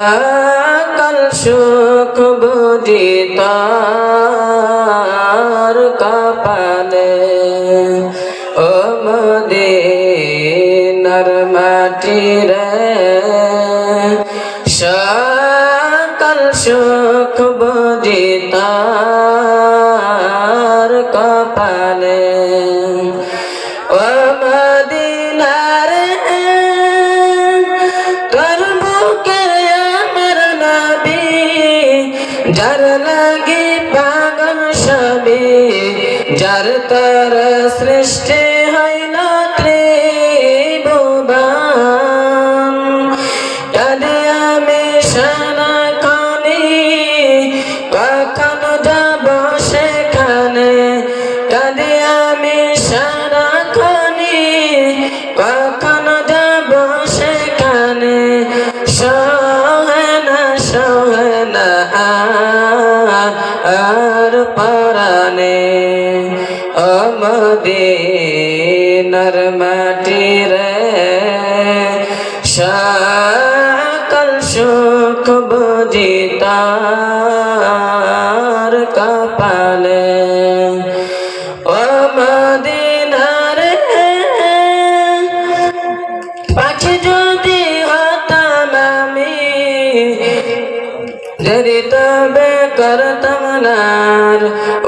কাল সুখ তার কপালে। ও নরমাটি রে সকাল তার যার লাগি পাগল সবি যার তার সৃষ্টি কখনো যাব সেখানে সহেনা সহেনা আর পারানে অমদিনার মাটি রে। সকল সুখ বুঝিতার কপালে। করতাম নার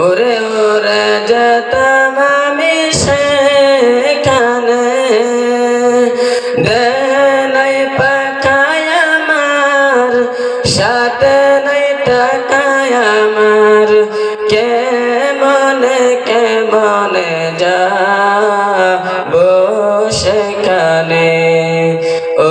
ওরে ওরে যেতাম আমি সেখানে। দেনাই পাখায় আমার, সাথে নাই টাকায় আমার। কে মনে কে মনে যা সেখানে? ও